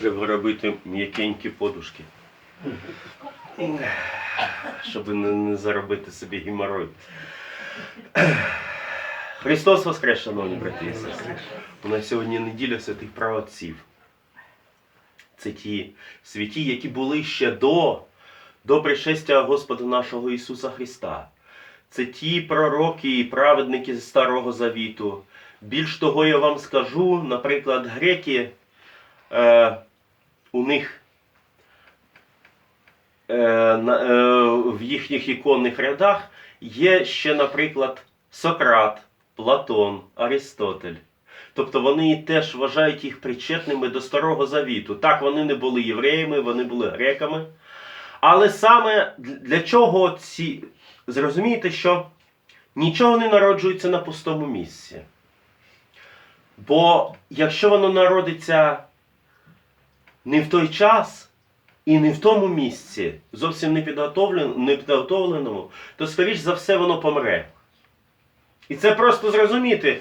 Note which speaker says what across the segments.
Speaker 1: Треба робити м'якенькі подушки. Щоб не, заробити собі геморрой. Христос Воскрес, шановні брати і сестри. У нас сьогодні неділя святих праотців. Це ті святі, які були ще до, до пришестя Господа нашого Ісуса Христа. Це ті пророки і праведники Старого Завіту. Більш того, я вам скажу, наприклад, греки, е, них е, е, в їхніх іконних рядах є ще, наприклад, Сократ, Платон, Аристотель. Тобто вони теж вважають їх причетними до Старого Завіту. Так, вони не були євреями, вони були греками. Але саме для чого ці. Зрозумієте, що нічого не народжується на пустому місці. Бо якщо воно народиться не в той час і не в тому місці, зовсім не підготовленому, то, скоріш за все, воно помре. І це просто зрозуміти.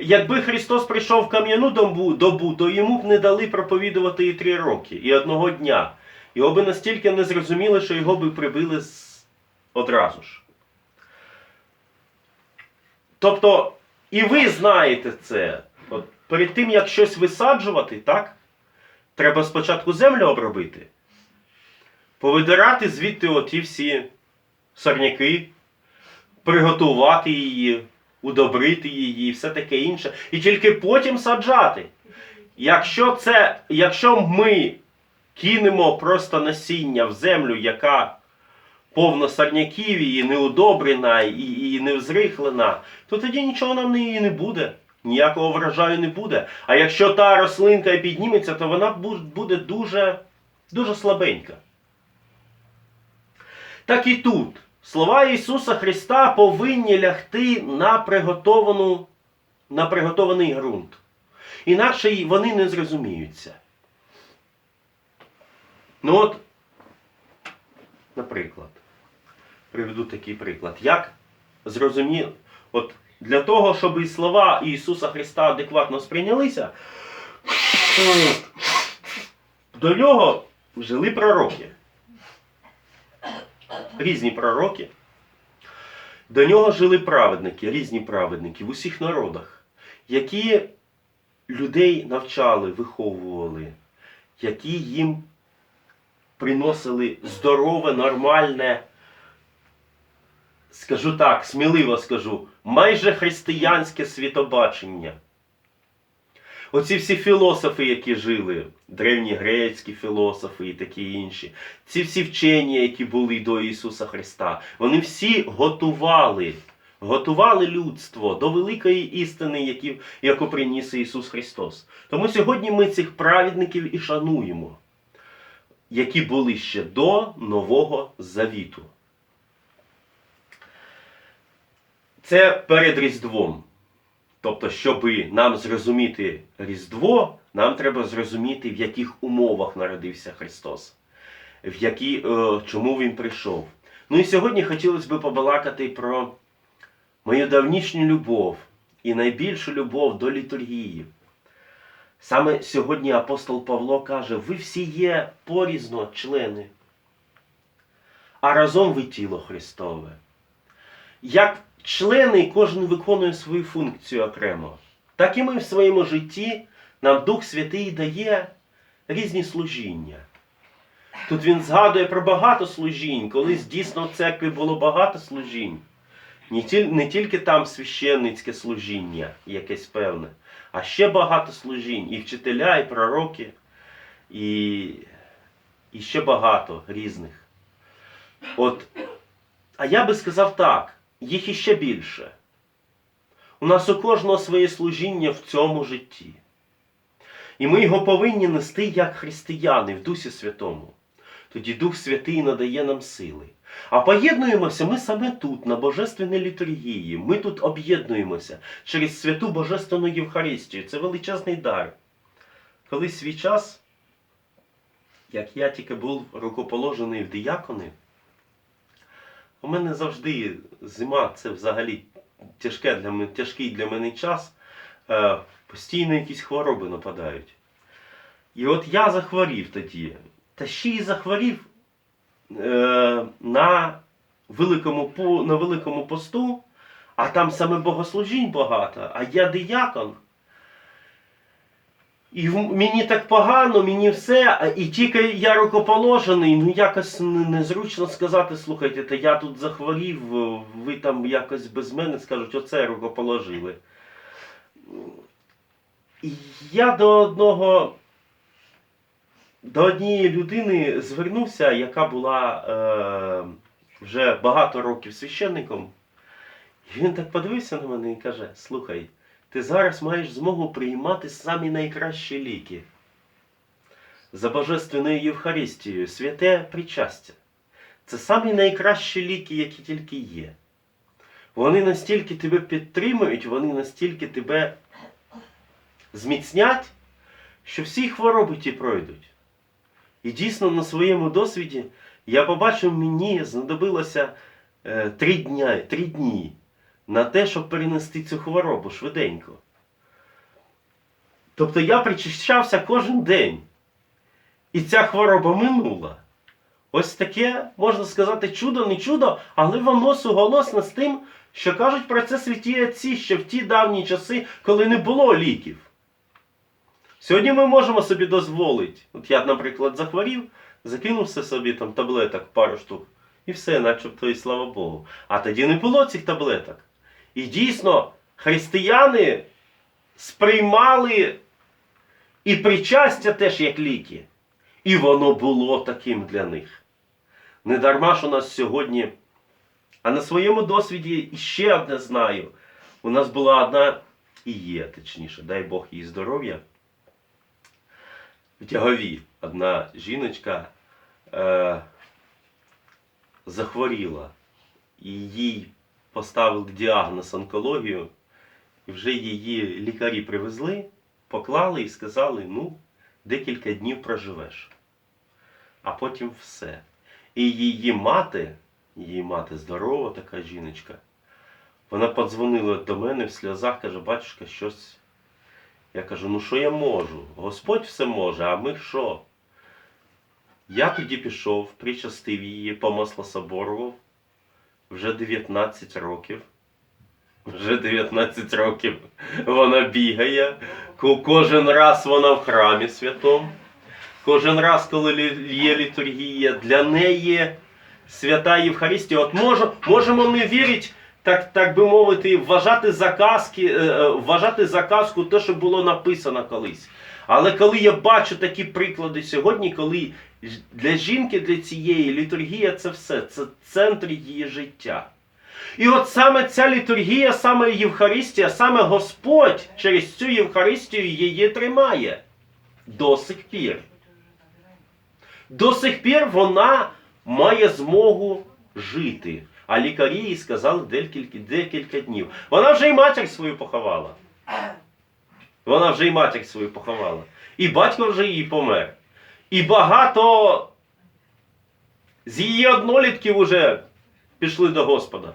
Speaker 1: Якби Христос прийшов в кам'яну добу, то йому б не дали проповідувати і три роки, і одного дня. Його би настільки не зрозуміли, що його би прибили одразу ж. Тобто, і ви знаєте це. От, перед тим, як щось висаджувати, так? Треба спочатку землю обробити, повидирати звідти оті всі сорняки, приготувати її, удобрити її і все таке інше. І тільки потім саджати. Якщо це, якщо ми кинемо просто насіння в землю, яка повна сорняків і неудобрена, і, і невзрихлена, то тоді нічого нам не, не буде. Ніякого врожаю не буде. А якщо та рослинка підніметься, то вона буде дуже, дуже слабенька. Так і тут. Слова Ісуса Христа повинні лягти на, приготовану, на приготований ґрунт. Інакше вони не зрозуміються. Ну от, наприклад, приведу такий приклад. Як зрозуміло, от для того, щоб і слова Ісуса Христа адекватно сприйнялися, до нього жили пророки. Різні пророки. До нього жили праведники, різні праведники в усіх народах, які людей навчали, виховували, які їм приносили здорове, нормальне, скажу так, сміливо скажу, майже християнське світобачення. Оці всі філософи, які жили, древні грецькі філософи і такі інші, ці всі вчені, які були до Ісуса Христа, вони всі готували, готували людство до великої істини, які, яку приніс Ісус Христос. Тому сьогодні ми цих праведників і шануємо, які були ще до Нового Завіту. Це перед Різдвом. Тобто, щоб нам зрозуміти Різдво, нам треба зрозуміти, в яких умовах народився Христос, в які, е, чому Він прийшов. Ну і сьогодні хотілося б побалакати про мою давнішню любов і найбільшу любов до літургії. Саме сьогодні апостол Павло каже: ви всі є порізно члени, а разом ви тіло Христове. Як члени, кожен виконує свою функцію окремо. Так і ми в своєму житті нам Дух Святий дає різні служіння. Тут він згадує про багато служінь, колись дійсно в церкві було багато служінь. Не тільки там священницьке служіння, якесь певне, а ще багато служінь. І вчителя, і пророки, і, і ще багато різних. От, а я би сказав так їх іще більше. У нас у кожного своє служіння в цьому житті. І ми його повинні нести як християни в Дусі Святому. Тоді Дух Святий надає нам сили. А поєднуємося ми саме тут, на Божественній літургії. Ми тут об'єднуємося через святу Божественну Євхаристію. Це величезний дар. Коли свій час, як я тільки був рукоположений в діякони, у мене завжди зима це взагалі тяжке для мене, тяжкий для мене час. Е, постійно якісь хвороби нападають. І от я захворів тоді. Та ще й захворів е, на, великому, на великому посту, а там саме богослужінь багато, а я диякон. І мені так погано, мені все, і тільки я рукоположений, ну якось незручно сказати, слухайте, та я тут захворів, ви там якось без мене скажуть, оце рукоположили. І я до одного, до однієї людини звернувся, яка була е, вже багато років священником. І він так подивився на мене і каже: Слухай, ти зараз маєш змогу приймати самі найкращі ліки. За Божественною Євхаристією, святе причастя. Це самі найкращі ліки, які тільки є. Вони настільки тебе підтримують, вони настільки тебе зміцнять, що всі хвороби ті пройдуть. І дійсно на своєму досвіді я побачив, мені знадобилося е, три, дні на те, щоб перенести цю хворобу швиденько. Тобто я причащався кожен день. І ця хвороба минула. Ось таке, можна сказати, чудо, не чудо, але воно суголосно з тим, що кажуть про це святі отці ще в ті давні часи, коли не було ліків. Сьогодні ми можемо собі дозволити. От я, наприклад, захворів, закинувся собі там таблеток пару штук, і все, начебто і слава Богу. А тоді не було цих таблеток. І дійсно, християни сприймали і причастя теж як ліки. І воно було таким для них. Не дарма ж у нас сьогодні, а на своєму досвіді іще одне знаю. У нас була одна і є, точніше, дай Бог їй здоров'я. В тягові одна жіночка е, захворіла, і їй поставили діагноз онкологію, і вже її лікарі привезли, поклали і сказали: ну, декілька днів проживеш. А потім все. І її мати, її мати здорова така жіночка, вона подзвонила до мене в сльозах, каже, батюшка, щось. Я кажу, ну що я можу? Господь все може, а ми що? Я тоді пішов, причастив її, помаслособорував вже 19 років. Вже 19 років вона бігає. Кожен раз вона в храмі святому. Кожен раз, коли є літургія, для неї свята Євхаристія. От може, можемо ми вірити, так, так би мовити, вважати заказки, е, е, вважати заказку те, що було написано колись. Але коли я бачу такі приклади сьогодні, коли для жінки, для цієї літургія це все, це центр її життя. І от саме ця літургія, саме Євхаристія, саме Господь через цю Євхаристію її тримає до сих пір. До сих пір вона має змогу жити. А лікарі їй сказали декілька, декілька днів. Вона вже й матір свою поховала. Вона вже й матір свою поховала. І батько вже її помер. І багато з її однолітків уже пішли до Господа.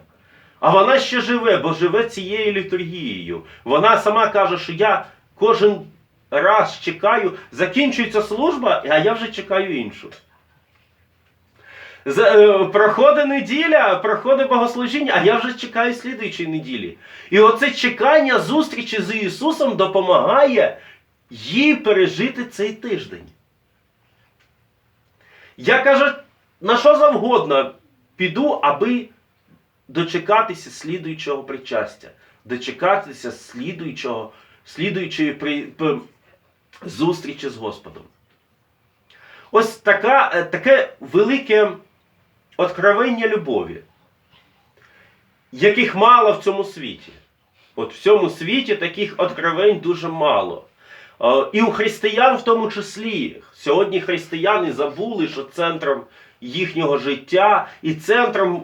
Speaker 1: А вона ще живе, бо живе цією літургією. Вона сама каже, що я кожен раз чекаю, закінчується служба, а я вже чекаю іншу. Е, Проходить неділя, проходить богослужіння, а я вже чекаю слідуючої неділі. І оце чекання зустрічі з Ісусом допомагає їй пережити цей тиждень. Я кажу, на що завгодно піду, аби дочекатися слідуючого причастя, дочекатися слідуючого, слідуючої при, п- зустрічі з Господом. Ось така, е, таке велике откровення любові, яких мало в цьому світі. От в цьому світі таких откровень дуже мало. Е, І у християн в тому числі. Сьогодні християни забули, що центром їхнього життя і центром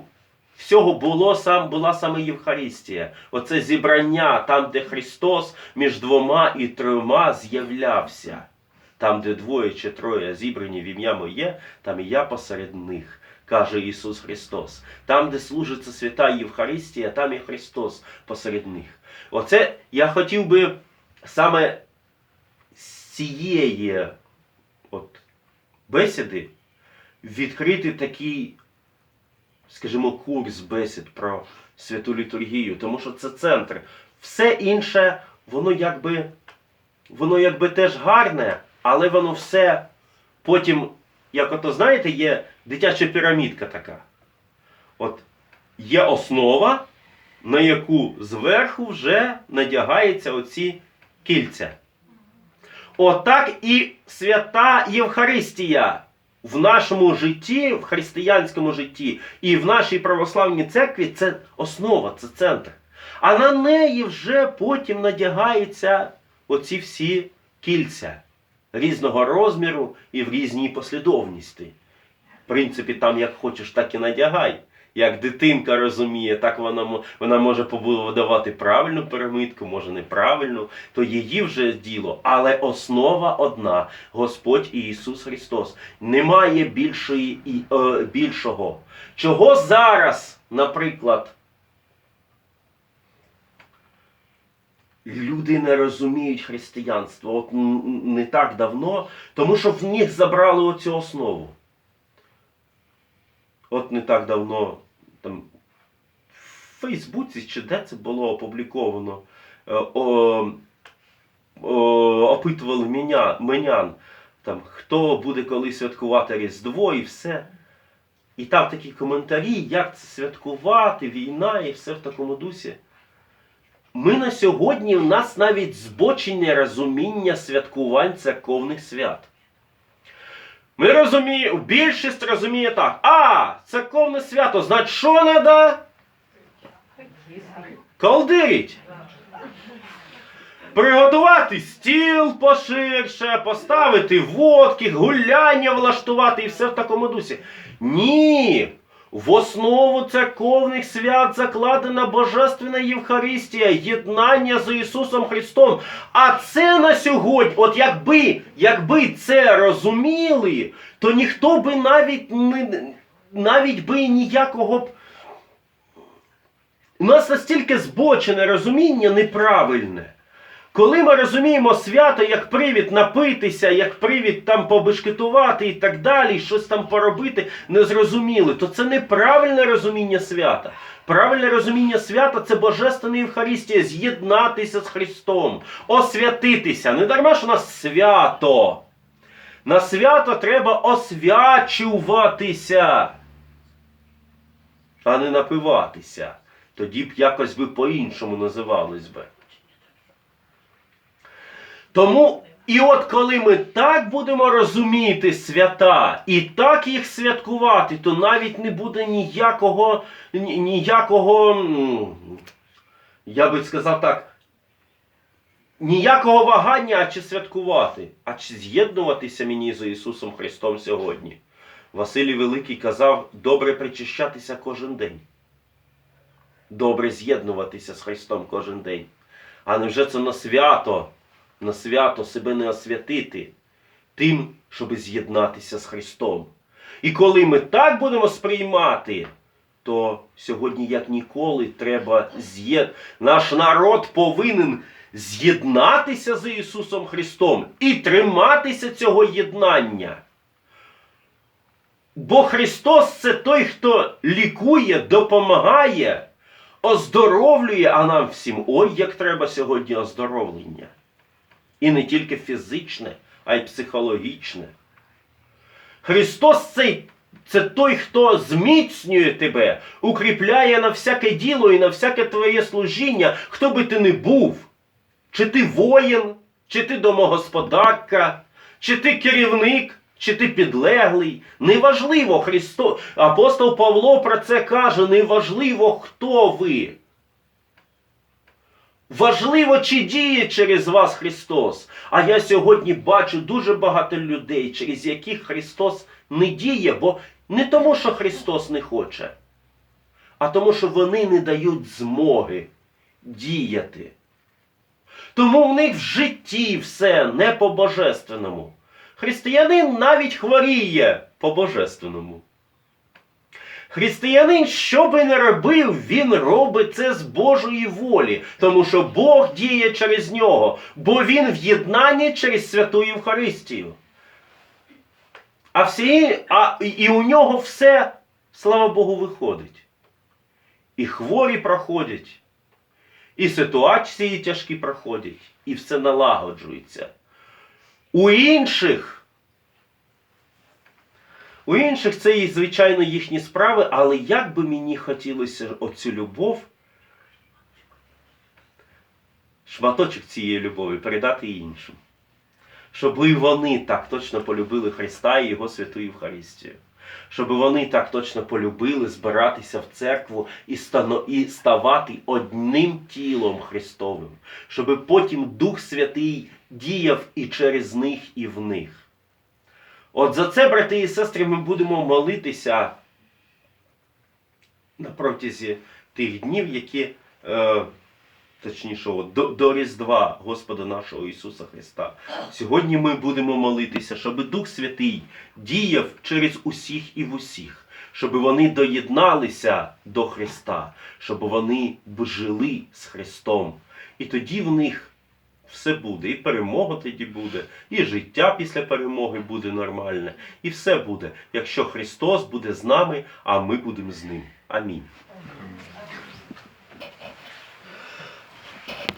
Speaker 1: всього було сам, була саме Євхаристія. Оце зібрання, там, де Христос між двома і трьома з'являвся. Там, де двоє чи троє зібрані в ім'я моє, там і я посеред них, каже Ісус Христос. Там, де служиться свята Євхаристія, там і Христос посеред них. Оце я хотів би саме з цієї бесіди відкрити такий, скажімо, курс бесід про святу літургію, тому що це центр. Все інше, воно якби, воно якби теж гарне, але воно все потім, як ото знаєте, є дитяча пірамідка така. От є основа, на яку зверху вже надягається оці кільця. Отак і свята Євхаристія в нашому житті, в християнському житті і в нашій православній церкві це основа, це центр. А на неї вже потім надягаються оці всі кільця різного розміру і в різній послідовності. В принципі, там як хочеш, так і надягай. Як дитинка розуміє, так вона, вона може побудувати правильну пірамидку, може неправильну, то її вже діло. Але основа одна Господь Ісус Христос. Немає більшої, і, е, більшого. Чого зараз, наприклад, люди не розуміють християнство от не так давно, тому що в них забрали оцю основу. От не так давно там в Фейсбуці чи де це було опубліковано. е, О, о, опитували мене, менян, там, хто буде коли святкувати Різдво і все. І там такі коментарі, як це святкувати, війна і все в такому дусі. Ми на сьогодні, у нас навіть збочене розуміння святкувань церковних свят. Ми розуміємо, більшість розуміє так. А, церковне свято, значить, що треба? Колдирить. Приготувати стіл поширше, поставити водки, гуляння влаштувати і все в такому дусі. Ні. В основу церковних свят закладена Божественна Євхаристія, єднання з Ісусом Христом. А це на сьогодні, от якби, якби це розуміли, то ніхто би навіть навіть би ніякого б. У нас настільки збочене розуміння неправильне. Коли ми розуміємо свято як привід напитися, як привід там побешкетувати і так далі, щось там поробити, не зрозуміли, то це неправильне розуміння свята. Правильне розуміння свята це Божественна Євхаристія, з'єднатися з Христом, освятитися. Не дарма ж у нас свято. На свято треба освячуватися, а не напиватися. Тоді б якось би по-іншому називались би. Тому, і от коли ми так будемо розуміти свята і так їх святкувати, то навіть не буде ніякого, ніякого, я би сказав так, ніякого вагання, а чи святкувати, а чи з'єднуватися мені з Ісусом Христом сьогодні. Василій Великий казав, добре причащатися кожен день. Добре з'єднуватися з Христом кожен день. А невже це на свято? На свято себе не освятити тим, щоб з'єднатися з Христом. І коли ми так будемо сприймати, то сьогодні, як ніколи, треба з'єд... наш народ повинен з'єднатися з Ісусом Христом і триматися цього єднання. Бо Христос це той, хто лікує, допомагає, оздоровлює, а нам всім ой, як треба сьогодні оздоровлення. І не тільки фізичне, а й психологічне. Христос цей, це той, хто зміцнює тебе, укріпляє на всяке діло і на всяке твоє служіння, хто би ти не був. Чи ти воїн, чи ти домогосподарка, чи ти керівник, чи ти підлеглий. Неважливо, Христо... апостол Павло про це каже, неважливо, хто ви. Важливо, чи діє через вас Христос. А я сьогодні бачу дуже багато людей, через яких Христос не діє, бо не тому, що Христос не хоче, а тому, що вони не дають змоги діяти. Тому в них в житті все не по-божественному. Християнин навіть хворіє по-божественному. Християнин, що би не робив, він робить це з Божої волі, тому що Бог діє через нього, бо він в єднанні через Святу Євхаристію. А всі, а і- у нього все, слава Богу, виходить. І хворі проходять, і ситуації тяжкі проходять, і все налагоджується. У інших, у інших це, і, звичайно, їхні справи, але як би мені хотілося оцю любов, шматочок цієї любові передати іншим. Щоб і вони так точно полюбили Христа і Його святу Євхаристію. Щоб вони так точно полюбили збиратися в церкву і, і ставати одним тілом Христовим. Щоб потім Дух Святий діяв і через них, і в них. От за це, брати і сестри, ми будемо молитися на протязі тих днів, які, е, точніше, до, до Різдва Господа нашого Ісуса Христа. Сьогодні ми будемо молитися, щоб Дух Святий діяв через усіх і в усіх, щоб вони доєдналися до Христа, щоб вони жили з Христом. І тоді в них все буде. І перемога тоді буде, і життя після перемоги буде нормальне, і все буде, якщо Христос буде з нами, а ми будемо з ним. Амінь.